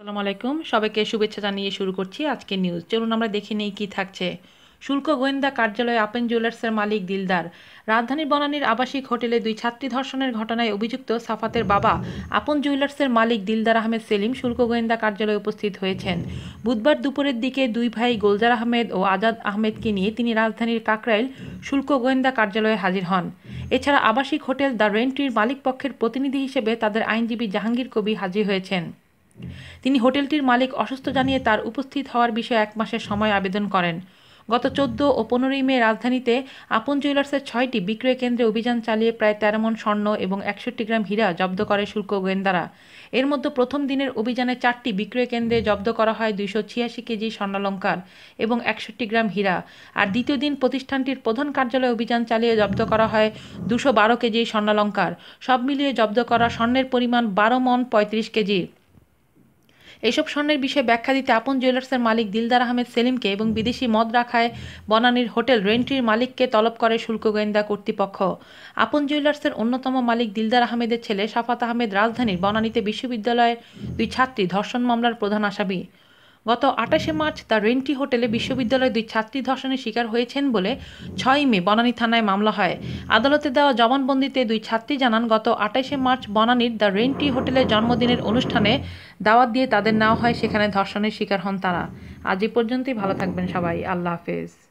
আসসালামু আলাইকুম। সবাইকে শুভেচ্ছা জানিয়ে শুরু করছি আজকে নিউজ চলুন আমরা দেখে নেই কি থাকছে। শুল্ক গোয়েন্দা কার্যালয়ে আপেন জুয়েলার্সের মালিক দিলদার। রাজধানীর বনানীর আবাসিক হোটেলে দুই ছাত্রী ধর্ষণের ঘটনায় অভিযুক্ত সাফাতের বাবা আপন জুয়েলার্সের মালিক দিলদার আহমেদ সেলিম শুল্ক গোয়েন্দা কার্যালয়ে উপস্থিত হয়েছেন। বুধবার দুপুরের দিকে দুই ভাই গোলজার আহমেদ ও আজাদ আহমেদকে নিয়ে তিনি রাজধানীর কাকরাইল শুল্ক গোয়েন্দা কার্যালয়ে হাজির হন। এছাড়া আবাসিক হোটেল দ্য রেন্ট্রির মালিক পক্ষের প্রতিনিধি হিসেবে তাদের আইনজীবী জাহাঙ্গীর কবি হাজির হয়েছেন। তিনি হোটেলটির মালিক অসুস্থ জানিয়ে তার উপস্থিত হওয়ার বিষয়ে এক মাসের সময় আবেদন করেন। গত চোদ্দ ও পনেরোই মে রাজধানীতে আপন জুয়েলার্সের ছয়টি বিক্রয় কেন্দ্রে অভিযান চালিয়ে প্রায় তেরো মন স্বর্ণ এবং একষট্টি গ্রাম হীরা জব্দ করে শুল্ক গোয়েন্দারা। এর মধ্যে প্রথম দিনের অভিযানে চারটি বিক্রয় কেন্দ্রে জব্দ করা হয় দুইশো ছিয়াশি কেজি স্বর্ণালঙ্কার এবং একষট্টি গ্রাম হীরা। আর দ্বিতীয় দিন প্রতিষ্ঠানটির প্রধান কার্যালয়ে অভিযান চালিয়ে জব্দ করা হয় দুশো বারো কেজি স্বর্ণালঙ্কার। সব মিলিয়ে জব্দ করা স্বর্ণের পরিমাণ বারো মন পঁয়ত্রিশ কেজি। এসব স্বর্ণের বিষয়ে ব্যাখ্যা দিতে আপন জুয়েলার্সের মালিক দিলদার আহমেদ সেলিমকে এবং বিদেশি মদ রাখায় বনানীর হোটেল রেন্ট্রির মালিককে তলব করে শুল্ক গোয়েন্দা কর্তৃপক্ষ। আপন জুয়েলার্সের অন্যতম মালিক দিলদার আহমেদের ছেলে সাফাত আহমেদ রাজধানীর বনানীতে বিশ্ববিদ্যালয়ের দুই ছাত্রী ধর্ষণ মামলার প্রধান আসামি। গত আটাশে মার্চ দ্য রেন্টি হোটেলে বিশ্ববিদ্যালয়ের দুই ছাত্রী ধর্ষণের শিকার হয়েছেন বলে ছয়ই মে বনানী থানায় মামলা হয়। আদালতে দেওয়া জবানবন্দিতে দুই ছাত্রী জানান, গত আটাশে মার্চ বনানীর দ্য রেন্টি হোটেলের জন্মদিনের অনুষ্ঠানে দাওয়াত দিয়ে তাদের নেওয়া হয়, সেখানে ধর্ষণের শিকার হন তারা। আজ এ পর্যন্তই, ভালো থাকবেন সবাই। আল্লাহ হাফেজ।